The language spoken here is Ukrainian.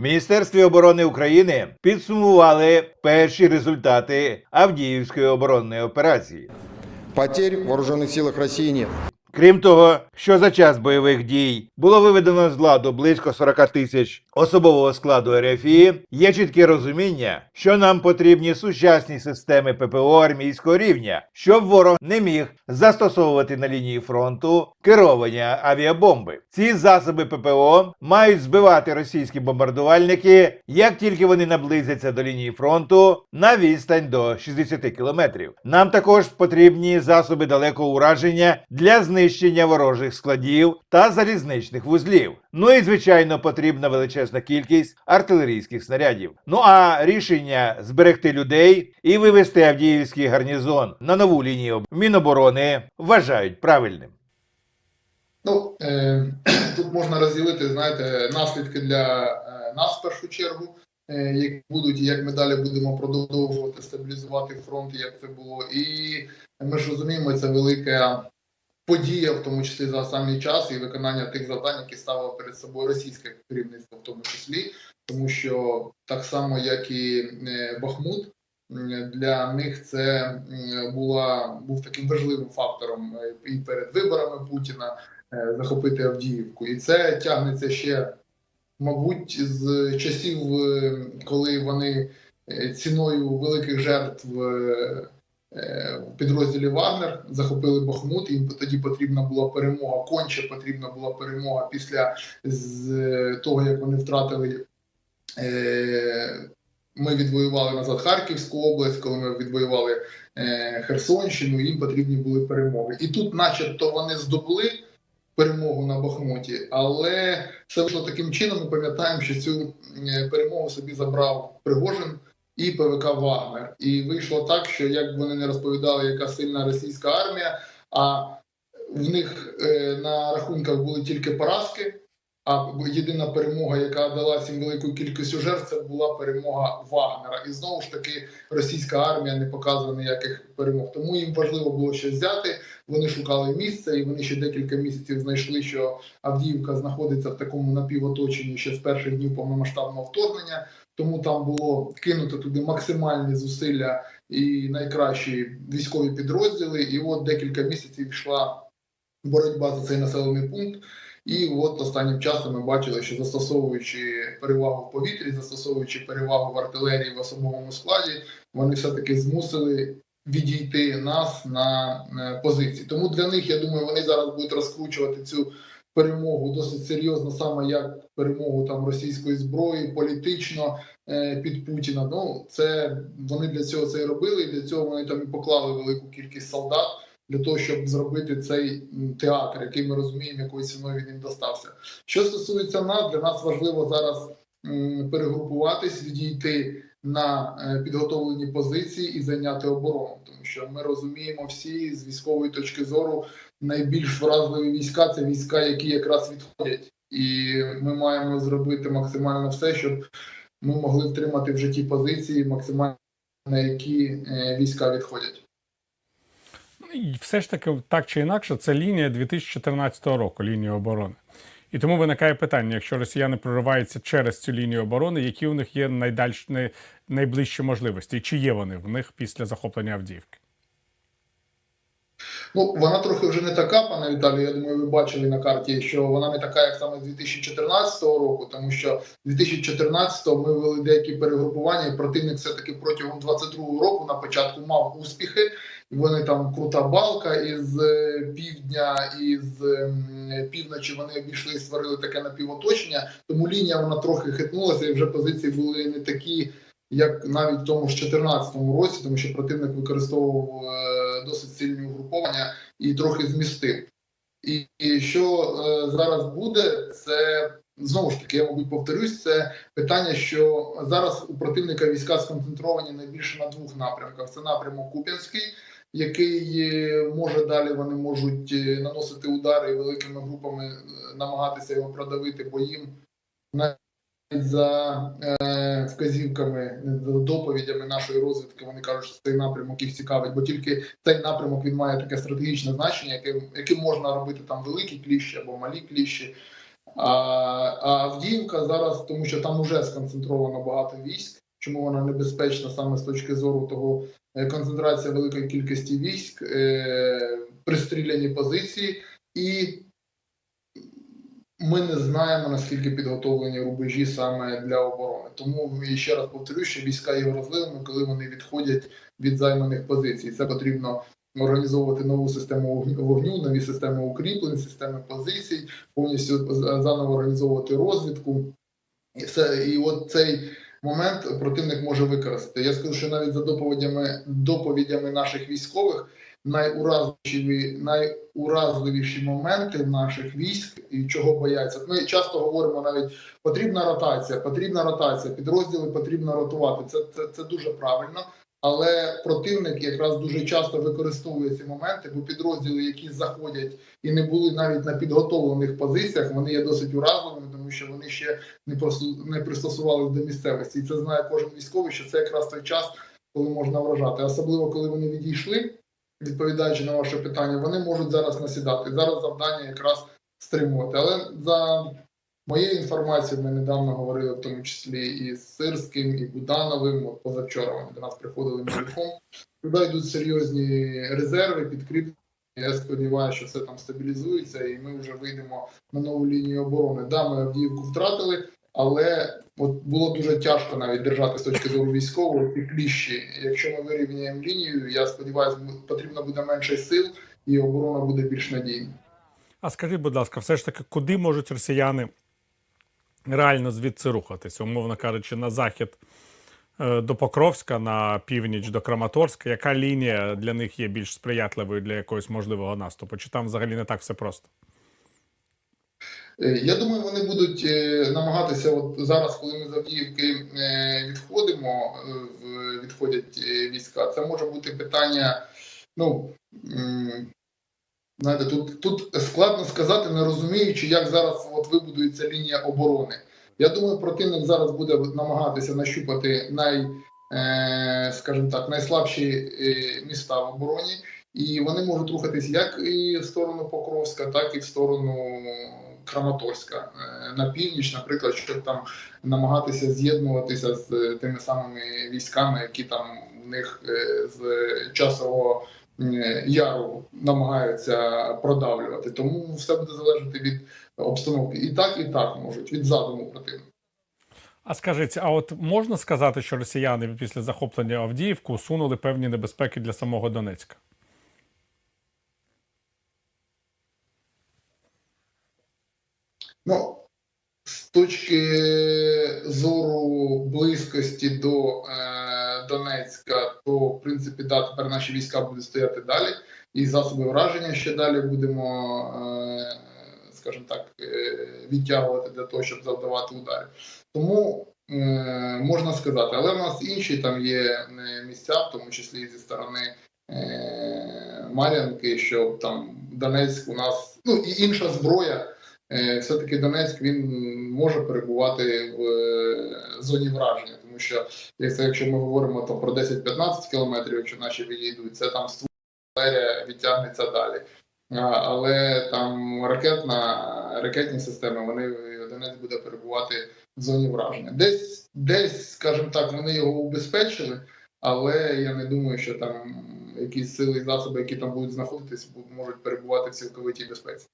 Міністерстві оборони України підсумували перші результати Авдіївської оборонної операції. Потерь в вооруженных силах России нет. Крім того, що за час бойових дій було виведено з ладу близько 40 тисяч особового складу РФІ, є чітке розуміння, що нам потрібні сучасні системи ППО армійського рівня, щоб ворог не міг застосовувати на лінії фронту керовані авіабомби. Ці засоби ППО мають збивати російські бомбардувальники, як тільки вони наблизяться до лінії фронту на відстань до 60 кілометрів. Нам також потрібні засоби далекого ураження для знищення ворожих складів та залізничних вузлів. Ну і звичайно потрібна величезна кількість артилерійських снарядів. Ну а рішення зберегти людей і вивести Авдіївський гарнізон на нову лінію Міноборони вважають правильним. Ну, е, тут можна розділити, знаєте, наслідки для е, нас в першу чергу, е, які будуть, і як ми далі будемо продовжувати стабілізувати фронт, як це було. І ми ж розуміємо, це велика подія, в тому числі за останній час, і виконання тих завдань, які ставило перед собою російське керівництво, в тому числі, тому що так само, як і е, Бахмут. Для них це була був таким важливим фактором е, і перед виборами Путіна, е, захопити Авдіївку. І це тягнеться ще, мабуть, з часів, коли вони ціною великих жертв в підрозділі Вагнер захопили Бахмут. Їм тоді потрібна була перемога. Конче потрібна була перемога після е, того, як вони втратили. е, Ми відвоювали назад Харківську область, коли ми відвоювали е, Херсонщину, їм потрібні були перемоги. І тут, начебто, вони здобули перемогу на Бахмуті, але це вийшло таким чином. Ми пам'ятаємо, що цю е, перемогу собі забрав Пригожин і ПВК Вагнер. І вийшло так, що як вони не розповідали, яка сильна російська армія, а в них е, на рахунках були тільки поразки. А єдина перемога, яка далася їм велику кількістю жертв, це була перемога Вагнера. І знову ж таки російська армія не показує ніяких перемог. Тому їм важливо було щось взяти. Вони шукали місце, і вони ще декілька місяців знайшли, що Авдіївка знаходиться в такому напівоточенні ще з перших днів повномасштабного вторгнення. Тому там було кинуто туди максимальні зусилля і найкращі військові підрозділи. І от декілька місяців йшла боротьба за цей населений пункт. І от останнім часом ми бачили, що застосовуючи перевагу в повітрі, застосовуючи перевагу в артилерії в особовому складі, вони все-таки змусили відійти нас на е, позиції. Тому для них, я думаю, вони зараз будуть розкручувати цю перемогу досить серйозно, саме як перемогу там російської зброї, політично е, під Путіна. Ну це вони для цього це і робили. І для цього вони там і поклали велику кількість солдат для того, щоб зробити цей театр, який ми розуміємо, якою ціною він їм достався. Що стосується нас, для нас важливо зараз перегрупуватись, відійти на е, підготовлені позиції і зайняти оборону, тому що ми розуміємо всі з військової точки зору найбільш вразливі війська це війська, які якраз відходять, і ми маємо зробити максимально все, щоб ми могли втримати в житті позиції, максимально на які е, війська відходять. Все ж таки, так чи інакше, це лінія 2014 року, лінія оборони. І тому виникає питання: якщо росіяни прориваються через цю лінію оборони, які у них є найдальш... най- найближчі можливості, чи є вони в них після захоплення Авдіївки? Ну, вона трохи вже не така, пане Віталію. Я думаю, ви бачили на карті, що вона не така, як саме 2014 року, тому що 2014-го ми вели деякі перегрупування, і противник все-таки протягом 22-го року на початку мав успіхи. Вони там крута балка із е, півдня і з ем, півночі вони обійшли і створили таке напівоточення. Тому лінія вона трохи хитнулася, і вже позиції були не такі, як навіть в тому ж 2014 році, тому що противник використовував е, досить сильні угруповання і трохи змістив. І, і що е, зараз буде, це знову ж таки, я мабуть повторюсь, це питання, що зараз у противника війська сконцентровані найбільше на двох напрямках: це напрямок Куп'янський, який е, може далі вони можуть е, наносити удари великими групами е, намагатися його продавити, бо їм навіть за е, вказівками, доповідями нашої розвідки, вони кажуть, що цей напрямок їх цікавить, бо тільки цей напрямок він має таке стратегічне значення, яким, яким можна робити там великі кліщі або малі кліщі. А, а Авдіївка зараз, тому що там вже сконцентровано багато військ. Чому вона небезпечна саме з точки зору того е, концентрація великої кількості військ, е, пристріляні позиції, і ми не знаємо наскільки підготовлені рубежі саме для оборони. Тому і ще раз повторюю, що війська є вразливими, коли вони відходять від займаних позицій. Це потрібно організовувати нову систему вогню, нові системи укріплень, системи позицій, повністю заново організовувати розвідку. І все, і от цей момент противник може використати. Я скажу, що навіть за доповідями доповідями наших військових найуразливіші, найуразливіші моменти наших військ і чого бояться. Ми часто говоримо навіть потрібна ротація, потрібна ротація, підрозділи потрібно ротувати. Це, це, це дуже правильно. Але противник якраз дуже часто використовує ці моменти, бо підрозділи, які заходять і не були навіть на підготовлених позиціях, вони є досить уразливими, тому що вони ще не просто не пристосувалися до місцевості. І це знає кожен військовий, що це якраз той час, коли можна вражати. Особливо коли вони відійшли, відповідаючи на ваше питання, вони можуть зараз насідати. Зараз завдання якраз стримувати. Але за моєю інформацією, ми недавно говорили, в тому числі і з Сирським, і Будановим. От позавчора вони до нас приходили мільком. Туди йдуть серйозні резерви, підкріплення. Я сподіваюся, що все там стабілізується, і ми вже вийдемо на нову лінію оборони. Да, ми Авдіївку втратили, але от було дуже тяжко навіть держати з точки зору військової ці кліщі. Якщо ми вирівняємо лінію, я сподіваюся, потрібно буде менше сил, і оборона буде більш надійна. А скажіть, будь ласка, все ж таки, куди можуть росіяни реально звідси рухатися, умовно кажучи, на захід до Покровська, на північ до Краматорська? Яка лінія для них є більш сприятливою для якогось можливого наступу? Чи там взагалі не так все просто? Е, Я думаю, вони будуть е, намагатися. От зараз, коли ми з Авдіївки е, відходимо, е, відходять е, війська, це може бути питання. Ну знаєте, тут, тут складно сказати, не розуміючи, як зараз от вибудується лінія оборони. Я думаю, противник зараз буде намагатися нащупати най, е, скажімо так, найслабші е, міста в обороні, і вони можуть рухатись як і в сторону Покровська, так і в сторону Краматорська е, на північ, наприклад, щоб там намагатися з'єднуватися з тими самими військами, які там в них з часового яру намагаються продавлювати. Тому все буде залежати від обстановки. І так, і так можуть від задуму противника. А скажіть, а от можна сказати, що росіяни після захоплення Авдіївку усунули певні небезпеки для самого Донецька? Ну, з точки зору близькості до е, Донецька, то в принципі да, тепер наші війська будуть стояти далі, і засоби враження ще далі будемо, е, скажімо так, е, відтягувати для того, щоб завдавати удари. Тому е, можна сказати, але в нас інші там є місця, в тому числі зі сторони Мар'янки, що там Донецьк у нас ну і інша зброя. Е, все-таки Донецьк він може перебувати в зоні враження, тому що якщо, якщо ми говоримо то про 10-15 кілометрів, якщо наші відійдуть, це там стволерія відтягнеться далі. Але там ракетна, ракетні системи, вони Донецьк буде перебувати в зоні враження. Десь, десь, скажімо так, вони його убезпечили, але я не думаю, що там якісь сили і засоби, які там будуть знаходитись, можуть перебувати в цілковитій безпеці.